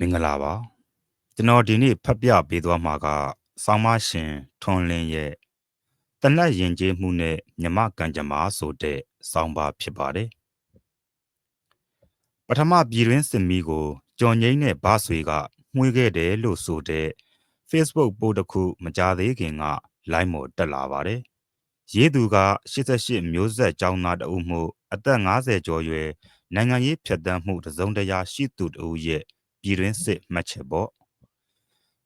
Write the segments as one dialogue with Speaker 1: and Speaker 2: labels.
Speaker 1: မင်္ဂလာပါကျွန်တော်ဒီနေ့ဖတ်ပြပေးသွားမှာကဆောင်းမရှင်ထွန်လင်းရဲ့တနတ်ရင်ကျေးမှုနဲ့မြမကံကြမ္မာဆိုတဲ့ဆောင်းပါဖြစ်ပါတယ်ပထမပြည်တွင်းစစ်မီးကိုကြော်ငိမ့်တဲ့ဘားဆွေကမှွေးခဲ့တယ်လို့ဆိုတဲ့ Facebook ပို့တစ်ခုမကြသေးခင်က line မော်တက်လာပါတယ်ရေးသူက88မျိုးဆက်ကျောင်းသားတအုပ်မှု အသက်50ကျော်ရွယ်နိုင်ငံရေးဖြတ်တန်းမှုတစုံတရာရှိသူတအုပ်ရဲ့ ပြည်တွင်းစစ်မှတ်ချက်ပေါ့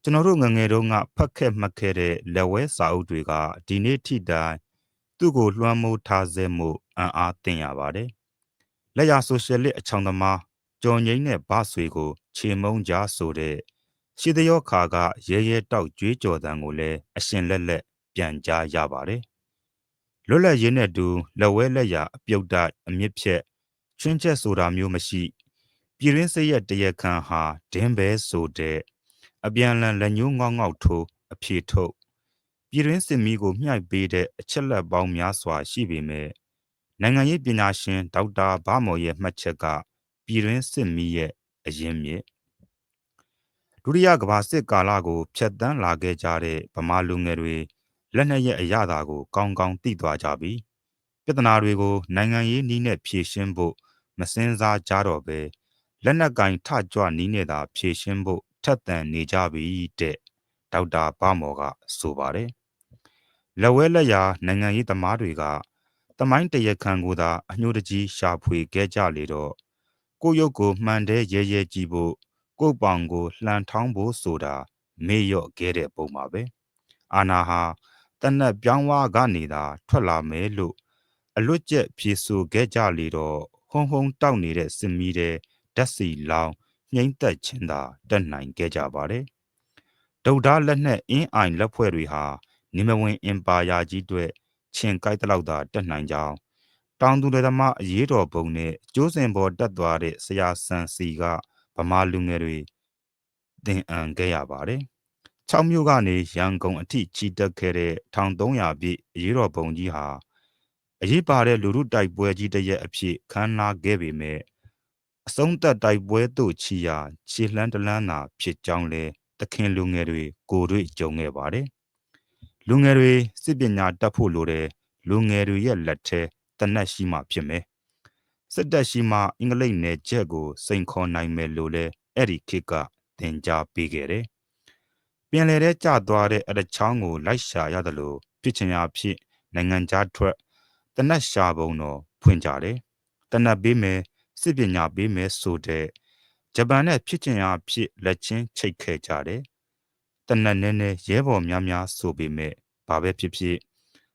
Speaker 1: ကျွန်တော်တို့ငငယ်တုန်းကဖတ်ခဲ့မှတ်ခဲ့တဲ့လက်ဝဲစာအုပ်တွေကဒီနေ့ထိတိုင်သူ့ကိုလွှမ်းမိုးထားစေမှုအံ့အားသင့်ရပါတယ်လက်ရဆိုရှယ်လစ်အချောင်သမားကြော်ငိမ့်တဲ့ဗဆွေကိုခြေမုံကြားဆိုတဲ့ရှိသယောခါကရဲရဲတောက်ကြွေးကြော်တန်ကိုလည်းအရှင်လက်လက်ပြန်ကြားရပါတယ်လွတ်လပ်ရင်းနဲ့တူလက်ဝဲလက်ရအပြုတ်တိုက်အမြင့်ဖြက်ချွင်းချက်ဆိုတာမျိုးမရှိ ပြည်ရင်းစရက်တရခန်ဟာဒင်းပဲဆိုတဲ့အပြန်လန်လက်ညှိုးငေါက်ငေါက်ထိုးအဖြေထုတ်ပြည်ရင်းစစ်မီးကိုမြှိုက်ပေးတဲ့အချက်လက်ပေါင်းများစွာရှိပေမဲ့နိုင်ငံရေးပညာရှင်ဒေါက်တာဘာမော်ရဲ့မှတ်ချက်ကပြည်ရင်းစစ်မီးရဲ့အရင်မြစ်ဒုတိယကမ္ဘာစစ်ကာလကိုဖျက်ဆီးလာခဲ့ကြတဲ့ဗမာလူငယ်တွေလက်နက်ရဲ့အရသာကို ကောင်းကောင်းသိသွားကြပြီပြဿနာတွေကိုနိုင်ငံရေးနည်းနဲ့ဖြေရှင်းဖို့မစင်စားကြတော့ပဲ လက်နက်ကင်ထကြွနီးနဲ့သာဖြည့်ရှင်းဖို့ထက်သန်နေကြပြီတဲ့ဒေါက်တာဗမော်ကဆိုပါတယ်လက်ဝဲလက်ရာနိုင်ငံရေးသမားတွေကတမိုင်းတရခန်ကိုသာအညှို့တကြီးရှာဖွေခဲ့ကြလေတော့ကိုရုပ်ကိုမှန်တဲ့ရဲရဲကြည့်ဖို့ကိုပောင်ကိုလှန်ထောင်းဖို့ဆိုတာမေ့လျော့ခဲ့တဲ့ပုံပါပဲအာနာဟာတနက်ပြောင်းဝါကနေသာထွက်လာမယ်လို့အလွတ်ကျက်ဖြေဆိုခဲ့ကြလေတော့ဟုံဟုံတောက်နေတဲ့စစ်မီးတဲ့ ဓာတ်စီလောင်ငိမ့်သက်ခြင်းသာတက်နိုင်ခဲ့ကြပါတယ်။ဒုတ်သားလက်နက်အင်းအိုင်လက်ဖွဲ့တွေဟာနေမဝင်အင်ပါယာကြီးအတွက်ချင်းကိုက်တလောက်သာတက်နိုင်ကြောင်းတောင်သူတွေသမားအရေးတော်ပုံနဲ့ကျိုးစင်ပေါ်တက်သွားတဲ့ဆရာဆန်စီကဗမာလူငယ်တွေသင်အံခဲ့ရပါတယ်။6မြို့ကနေရန်ကုန်အထိချီတက်ခဲ့တဲ့1300ပြည့်အရေးတော်ပုံကြီးဟာအရေးပါတဲ့လူမှုတိုက်ပွဲကြီးတစ်ရက်အဖြစ်ခမ်းနားခဲ့ပေမဲ့ အဆုံးသက်တိုက်ပွဲသို့ချီရာခြေလှမ်းတလန်းသာဖြစ်ကြောင်းလဲသခင်လူငယ်တွေကိုတွေ့ကြုံခဲ့ပါတယ်။လူငယ်တွေစစ်ပညာတတ်ဖို့လိုတယ်လူငယ်တွေရဲ့လက်ထဲတနက်ရှိမှဖြစ်မယ်။စစ်တပ်ရှိမှအင်္ဂလိပ်နယ်ချက်ကိုစိန်ခေါ်နိုင်မယ်လို့လဲအဲ့ဒီခေတ်ကသင်ကြားပေးခဲ့တယ်။ပြန်လည်တဲ့ကြသွားတဲ့အတချောင်းကိုလိုက်ရှာရတယ်လို့ဖြစ်ချင်ရာဖြစ်နိုင်ငံခြားထွက်တနက်ရှာပုံတော့ဖွင့်ကြတယ်။တနက်ပေးမယ် စစ်ပညာပေးမယ်ဆိုတဲ့ဂျပန်နဲ့ဖြစ်ချင်ရာဖြစ်လက်ချင်းချိတ်ခဲ့ကြတယ်။တနက်နဲ့နဲ့ရဲဘော်များများဆိုပေမဲ့ဘာပဲဖြစ်ဖြစ်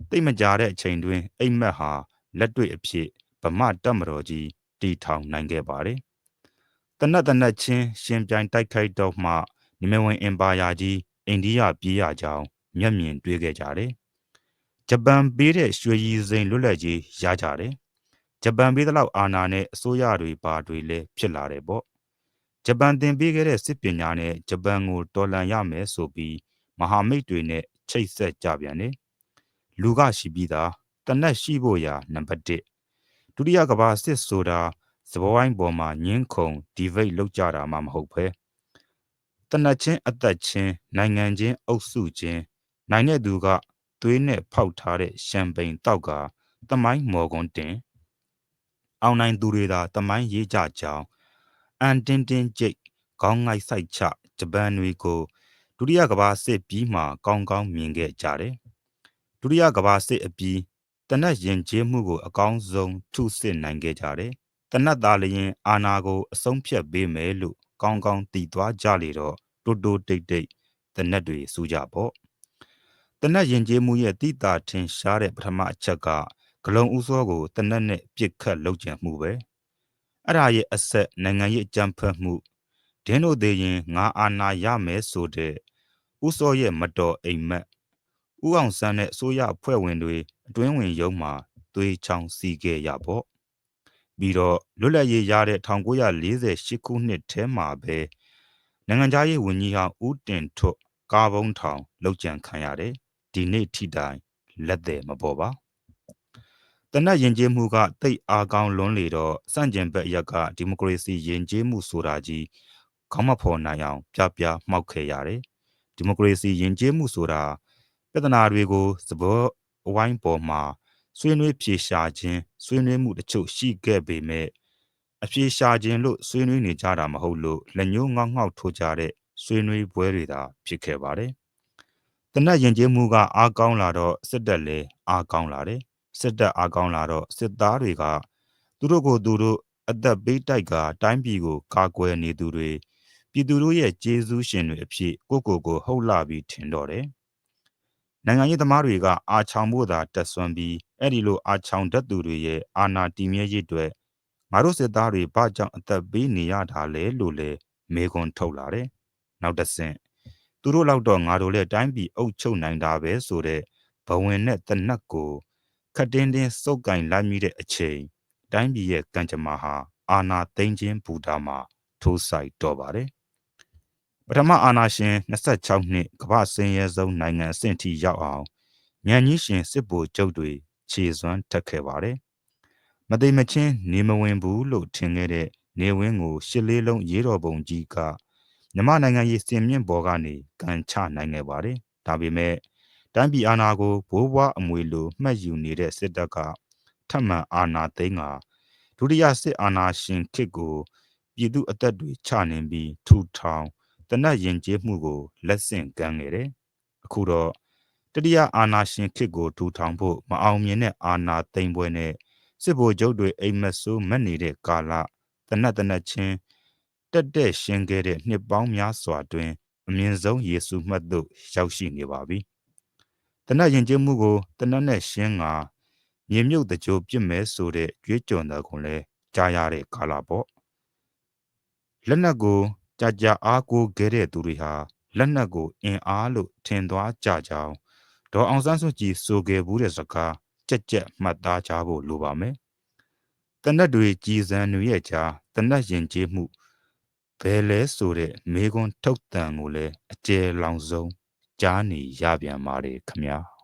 Speaker 1: တိတ်မကြတဲ့အချိန်တွင်အိမ်မက်ဟာလက်တွေ့အဖြစ်ဗမာတပ်မတော်ကြီးတီထောင်နိုင်ခဲ့ပါတယ်။တနက်တနက်ချင်းရှင်ပြိုင်တိုက်ခိုက်တော့မှနိမဝင်အင်ပါယာကြီးအိန္ဒိယပြေးရကြောင်းမျက်မြင်တွေ့ခဲ့ကြတယ်။ဂျပန်ပေးတဲ့ရွှေရည်စိန်လွတ်လပ်ကြီးရကြတယ် ဂျပန်ပေးသလောက်အာဏာနဲ့အစိုးရတွေပါတွေလည်းဖြစ်လာတယ်ပေါ့ဂျပန်သင်ပေးခဲ့တဲ့စစ်ပညာနဲ့ဂျပန်ကိုတော်လှန်ရမယ်ဆိုပြီးမဟာမိတ်တွေနဲ့ချိတ်ဆက်ကြပြန်တယ်လူကရှိပြီးသားတနက်ရှိဖို့ရာနံပါတ်1ဒုတိယကမ္ဘာစစ်ဆိုတာစပွဲဝိုင်းပေါ်မှာညင်းခုန်ဒီဗိတ်လောက်ကြတာမှမဟုတ်ပဲတနက်ချင်းအသက်ချင်းနိုင်ငံချင်းအုပ်စုချင်းနိုင်တဲ့သူကသွေးနဲ့ဖောက်ထားတဲ့ရှမ်ပိန်တောက်ကတမိုင်းမော်ကွန်တင် အောင်နိုင်သူတွေသာတမိုင်းရေးကြကြောင်းအန်တင်တင်ကျိတ်ခေါင်းငိုက်ဆိုင်ချဂျပန်တွေကိုဒုတိယကမ္ဘာစစ်ပြီးမှကောင်းကောင်းမြင်ခဲ့ကြတယ်။ဒုတိယကမ္ဘာစစ်အပြီးတနက်ရင်ကျေးမှုကိုအကောင်းဆုံးထုစစ်နိုင်ခဲ့ကြတယ်။တနက်သားလျင်အာနာကိုအဆုံးဖြတ်ပေးမယ်လို့ကောင်းကောင်းတည်သွားကြလေတော့တိုးတိုးတိတ်တိတ်တနက်တွေစူးကြပေါ့။တနက်ရင်ကျေးမှုရဲ့တိတာထင်ရှားတဲ့ပထမအချက်က ဂလုံဦးစောကိုတနက်နဲ့ပြစ်ခတ်လုပ်ကြံမှုပဲအဲ့ဒါရဲ့အဆက်နိုင်ငံရေးအကြမ်းဖက်မှုဒင်းတို့သေးရင်ငါအာဏာရမယ်ဆိုတဲ့ဦးစောရဲ့မတော်အိမ်မက်ဦးအောင်ဆန်းနဲ့အစိုးရအဖွဲ့ဝင်တွေအတွင်းဝင်ရုံးမှာသွေးချောင်းစီခဲ့ရပေါ့ပြီးတော့လွတ်လပ်ရေးရတဲ့1948ခုနှစ်ထဲမှာပဲနိုင်ငံသားရေးဝန်ကြီးဟောင်းဦးတင်ထွတ်ကားဘုံထောင်လောက်ကြံခံရတယ်ဒီနေ့ထိတိုင်လက်သည်မပေါ်ပါ တနတ်ယဉ်ကျေးမှုကတိတ်အားကောင်းလွန်းလေတော့စန့်ကျင်ဘက်ရက်ကဒီမိုကရေစီယဉ်ကျေးမှုဆိုတာကြီးခေါင်းမဖော်နိုင်အောင်ပြပြမှောက်ခဲ့ရတယ်ဒီမိုကရေစီယဉ်ကျေးမှုဆိုတာပြဿနာတွေကိုသဘောအဝိုင်းပေါ်မှာဆွေးနွေးဖြေရှာခြင်းဆွေးနွေးမှုတချို့ရှိခဲ့ပေမဲ့အဖြေရှာခြင်းလို့ဆွေးနွေးနေကြတာမဟုတ်လို့လက်ညှိုးငေါက်ငေါက်ထိုးကြတဲ့ဆွေးနွေးပွဲတွေသာဖြစ်ခဲ့ပါတယ်။တနက်ရင်ကျေးမှုကအားကောင်းလာတော့စစ်တပ်လည်းအားကောင်းလာတယ်။ စစ်တပ်အားကောင်းလာတော့စစ်သားတွေကသူတို့ကိုသူတို့အသက်ပေးတိုက်ကတိုင်းပြည်ကိုကာကွယ်နေသူတွေပြည်သူတို့ရဲ့ကျေးဇူးရှင်တွေအဖြစ်ကိုကိုကိုဟုတ်လာပြီးထင်တော့တယ်။နိုင်ငံရေးသမားတွေကအာချောင်ဖို့သာတက်ဆွမ်းပြီးအဲ့ဒီလိုအာချောင်တတ်သူတွေရဲ့အာဏာတည်မြဲရေးအတွက်ငါတို့စစ်သားတွေဘာကြောင့်အသက်ပေးနေရတာလဲလို့လေမေခွန်းထုတ်လာတယ်။နောက်တစ်ဆင့်သူတို့လောက်တော့ငါတို့လည်းတိုင်းပြည်အုပ်ချုပ်နိုင်တာပဲဆိုတဲ့ဘဝင်နဲ့တနက်ကို ခတ်တင်းတင်းစုပ်ကင်လိုက်မိတဲ့အချိန်တိုင်းပြည်ရဲ့ကံကြမ္မာဟာအာနာသိမ့်ခြင်းဘူတာမှာထိုးဆိုင်တော့ပါတယ်ပထမအာနာရှင်26နှစ်ကမ္ဘာစင်ရဲဆုံးနိုင်ငံအဆင့်ထိရောက်အောင်ညံကြီးရှင်စစ်ဗိုလ်ချုပ်တွေခြေစွမ်းတက်ခဲ့ပါတယ်မသိမချင်းနေမဝင်ဘူးလို့ထင်ခဲ့တဲ့နေဝင်းကိုရှစ်လေးလုံးရေးတော်ပုံကြီးကမြမနိုင်ငံရေးစင်မြင့်ပေါ်ကနေကန်ချနိုင်ခဲ့ပါတယ်ဒါပေမဲ့ တမ်းပြည်အာဏာကိုဘိုးဘွားအမွေလိုမှတ်ယူနေတဲ့စစ်တပ်ကထပ်မံအာဏာသိမ်းကဒုတိယစစ်အာဏာရှင်ခေတ်ကိုပြည်သူအသက်တွေချနေပြီးထူထောင်တနတ်ရင်ကျေးမှုကိုလက်ဆင့်ကမ်းခဲ့တယ်အခုတော့တတိယအာဏာရှင်ခေတ်ကိုထူထောင်ဖို့မအောင်မြင်တဲ့အာဏာသိမ်းပွဲနဲ့စစ်ဗိုလ်ချုပ်တွေအိမ်မက်ဆိုးမက်နေတဲ့ကာလတနတ်တနတ်ချင်းတက်တဲ့ရှင်ခဲ့တဲ့နှစ်ပေါင်းများစွာတွင်အမြင့်ဆုံးယေရှုမှတ်သို့ရောက်ရှိနေပါပြီ။ တနတ်ယဉ်ကျေးမှုကိုတနတ်နဲ့ရှင်းကမြေမြုပ်တကြိုပြစ်မဲဆိုတဲ့ကြွေးကြော်တဲ့ကိုလည်းကြားရတဲ့ကာလပေါ့။လက်နက်ကိုကြာကြာအားကိုးခဲ့တဲ့သူတွေဟာလက်နက်ကိုအင်အားလို့ထင်သွားကြကြောင်းဒေါ်အောင်ဆန်းစုကြည်ဆိုခဲ့ဘူးတဲ့စကားကြက်ကြက်မှတ်သားကြဖို့လိုပါမယ်။တနတ်တွေကြည်စံတွေရဲ့ကြားတနတ်ယဉ်ကျေးမှုဘယ်လဲဆိုတဲ့မေခွန်းထုတ်တန်ကိုလည်းအကျယ်လောင်ဆုံး ကြားနေရပြန်ပါတယ်ခမညာ။